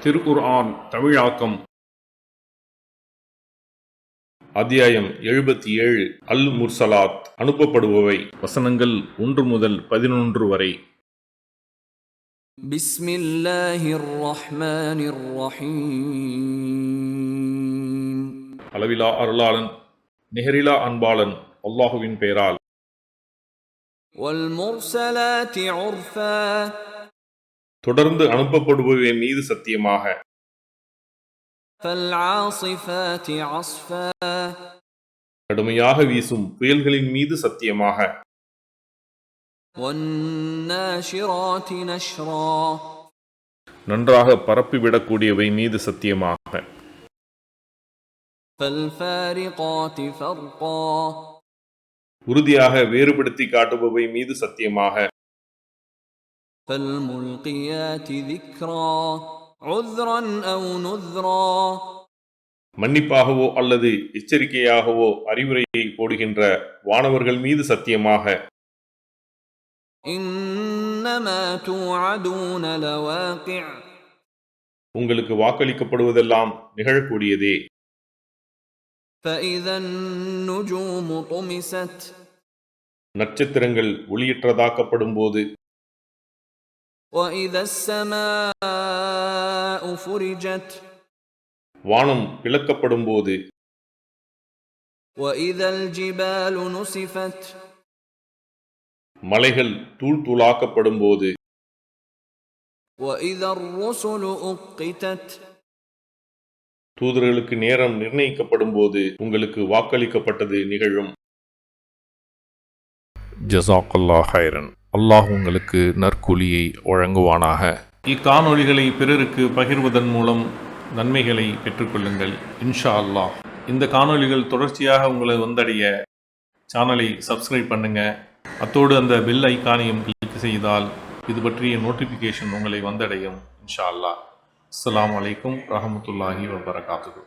திருக்குர்ஆன் தமிழாக்கம் அத்தியாயம் எழுபத்தி ஏழு அல் முர்சலாத் அனுப்பப்படுபவை வசனங்கள் ஒன்று முதல் பதினொன்று வரை بسم الله الرحمن الرحيم அளவிலா அருளாளன் நிகரிலா அன்பாளன் அல்லாஹுவின் பெயரால் والمرسلات عرفا தொடர்ந்து அனுப்பப்படுபவை மீது சத்தியமாக. கடுமையாக வீசும் புயல்களின் மீது சத்தியமாக. நன்றாக பரப்பிவிடக்கூடியவை மீது சத்தியமாக. உறுதியாக வேறுபடுத்தி காட்டுபவை மீது சத்தியமாக. فالملقيات ذكرا عذرا او نذرا மன்னிப்பாகவோ அல்லது எச்சரிக்கையாகவோ அறிவுரையை போடுகின்ற வானவர்கள் மீது சத்தியமாக انما توعدون لواقع உங்களுக்கு வாக்களிக்கப்படுவதெல்லாம் நிகழக்கூடியதே فاذا النجوم طمست நட்சத்திரங்கள் ஒளியற்றதாக்கப்படும் போது واذا السماء فرجت வானம் இழக்கப்படும் போது மலைகள் தூள் தூளாக்கப்படும் போது தூதர்களுக்கு நேரம் நிர்ணயிக்கப்படும் போது உங்களுக்கு வாக்களிக்கப்பட்டது நிகழும். ஜசாக்கல்லா ஹைரன் அல்லாஹ் உங்களுக்கு நற்கூலியை வழங்குவானாக. இக்காணொளிகளை பிறருக்கு பகிர்வதன் மூலம் நன்மைகளை பெற்றுக்கொள்ளுங்கள் இன்ஷா அல்லாஹ். இந்த காணொளிகள் தொடர்ச்சியாக உங்களை வந்தடைய சேனலை சப்ஸ்கிரைப் பண்ணுங்க. அத்தோடு அந்த பெல் ஐக்கானையும் கிளிக் செய்தால் இது பற்றிய நோட்டிஃபிகேஷன் உங்களை வந்தடையும் இன்ஷா அல்லாஹ். அஸ்ஸலாமு அலைக்கும் ரஹமத்துல்லாஹி வபரகாத்துஹு.